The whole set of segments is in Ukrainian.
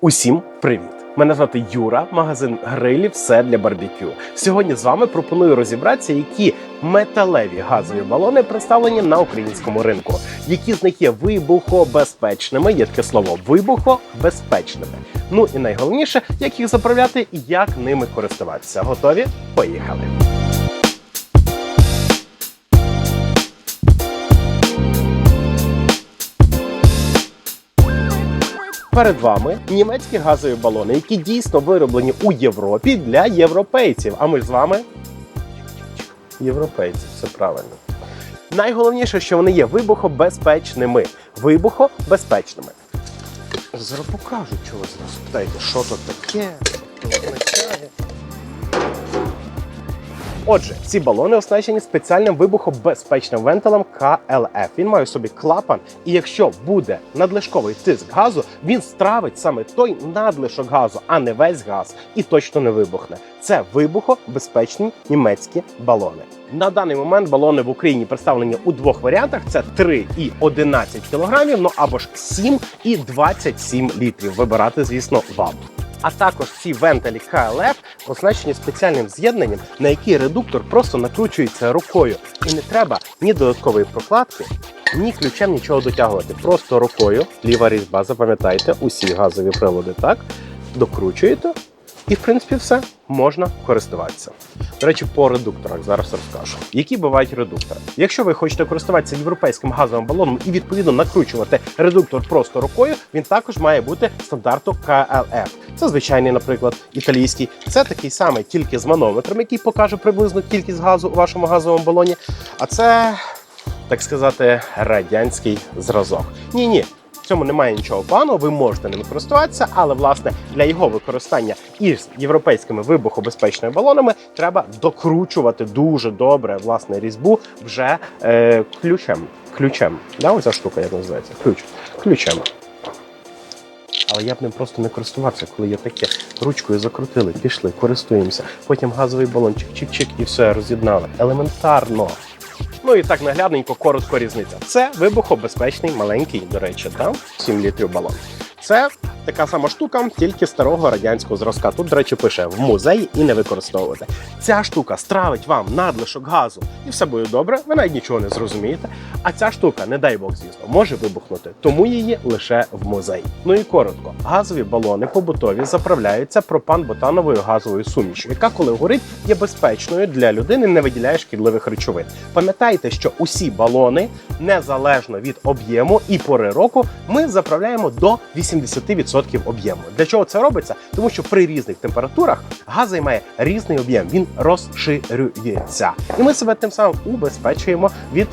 Усім привіт! Мене звати Юра, магазин грилів все для барбекю. Сьогодні з вами пропоную розібратися, які металеві газові балони представлені на українському ринку, які з них є вибухобезпечними, є таке слово вибухобезпечними. Ну і найголовніше, як їх заправляти і як ними користуватися. Готові? Поїхали! Перед вами німецькі газові балони, які дійсно вироблені у Європі для європейців. А ми з вами європейці, все правильно. Найголовніше, що вони є вибухобезпечними. Вибухобезпечними. Зараз покажу, чого зараз питаєте, що то таке, Отже, ці балони оснащені спеціальним вибухобезпечним вентилем КЛФ. Він має в собі клапан, і якщо буде надлишковий тиск газу, він стравить саме той надлишок газу, а не весь газ, і точно не вибухне. Це вибухобезпечні німецькі балони. На даний момент балони в Україні представлені у двох варіантах: це 3 і 11 кілограмів, ну або ж 7 і 27 літрів. Вибирати, звісно, вам. А також всі вентилі КЛФ оснащені спеціальним з'єднанням, на який редуктор просто накручується рукою, і не треба ні додаткової прокладки, ні ключем нічого дотягувати. Просто рукою, ліва різьба, запам'ятайте, усі газові прилади так докручуєте, і в принципі все можна користуватися. До речі, по редукторах зараз розкажу. Які бувають редуктори? Якщо ви хочете користуватися європейським газовим балоном і відповідно накручувати редуктор просто рукою, він також має бути стандарту КЛФ. Це звичайний, наприклад, італійський. Це такий самий, тільки з манометром, який покаже приблизну кількість газу у вашому газовому балоні. А це, так сказати, радянський зразок. Ні, ні. Цьому немає нічого поганого, ви можете ним користуватися, але власне для його використання із європейськими вибухобезпечними балонами треба докручувати дуже добре власне різьбу вже е, ключем. Ключем. Да, оця штука, як називається? Ключ. Ключем. Але я б ним просто не користувався, коли є таке. Ручкою закрутили, пішли, користуємося. Потім газовий балон, чик-чик-чик, і все роз'єднали. Елементарно. Ну і так наглядненько, коротко різниця. Це вибухобезпечний маленький, до речі, там 7 літрів балон. Це така сама штука, тільки старого радянського зразка. Тут, до речі, пише в музеї і не використовувати. Ця штука стравить вам надлишок газу, і все буде добре. Ви навіть нічого не зрозумієте. А ця штука, не дай Бог, звісно, може вибухнути, тому її лише в музей. Ну і коротко, газові балони побутові заправляються пропан-ботановою газовою сумішю, яка, коли горить, є безпечною для людини, не виділяє шкідливих речовин. Пам'ятайте, що усі балони, незалежно від об'єму і пори року, ми заправляємо до 80% об'єму. Для чого це робиться? Тому що при різних температурах газ займає різний об'єм, він розширюється, і ми себе тим самим убезпечуємо від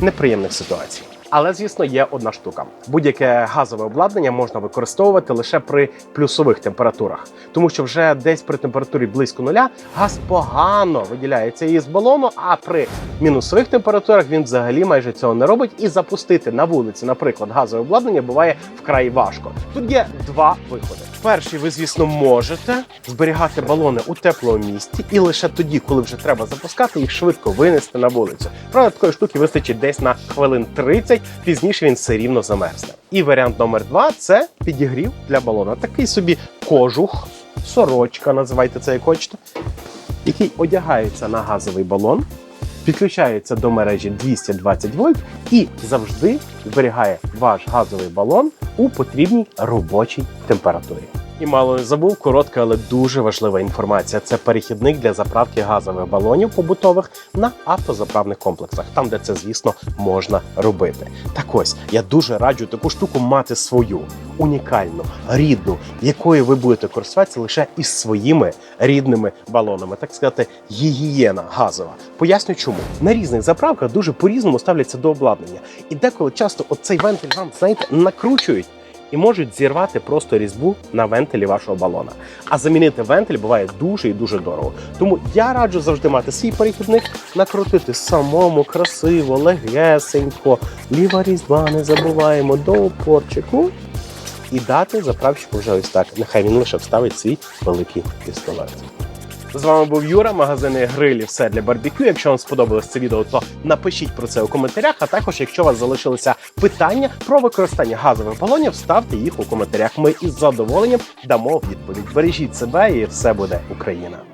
неприємних ситуацій. Але звісно, є одна штука: будь-яке газове обладнання можна використовувати лише при плюсових температурах, тому що вже десь при температурі близько нуля газ погано виділяється із балону. А при мінусових температурах він взагалі майже цього не робить. І запустити на вулиці, наприклад, газове обладнання буває вкрай важко. Тут є два виходи. Перший, ви звісно, можете зберігати балони у теплому місці, і лише тоді, коли вже треба запускати, їх швидко винести на вулицю. Правда, такої штуки вистачить десь на хвилин 30, пізніше він все рівно замерзне. І варіант номер два це підігрів для балона. Такий собі кожух, сорочка, називайте це як хочете, який одягається на газовий балон. Підключається до мережі 220 вольт і завжди зберігає ваш газовий балон у потрібній робочій температурі. І мало не забув, коротка, але дуже важлива інформація. Це перехідник для заправки газових балонів побутових на автозаправних комплексах, там де це, звісно, можна робити. Так ось я дуже раджу таку штуку мати свою унікальну, рідну, якою ви будете користуватися лише із своїми рідними балонами, так сказати, гігієна газова. Поясню, чому на різних заправках дуже по-різному ставляться до обладнання, і деколи часто оцей вентиль вам знаєте накручують і можуть зірвати просто різьбу на вентилі вашого балона. А замінити вентиль буває дуже і дуже дорого. Тому я раджу завжди мати свій перехідник, накрутити самому красиво, легесенько, ліва різьба, не забуваємо до опорчику. І дати заправщику вже ось так. Нехай він лише вставить свій великий пістолет. З вами був Юра, магазини грилі, все для барбекю. Якщо вам сподобалось це відео, то напишіть про це у коментарях. А також, якщо у вас залишилися питання про використання газових балонів, ставте їх у коментарях. Ми із задоволенням дамо відповідь. Бережіть себе і все буде Україна.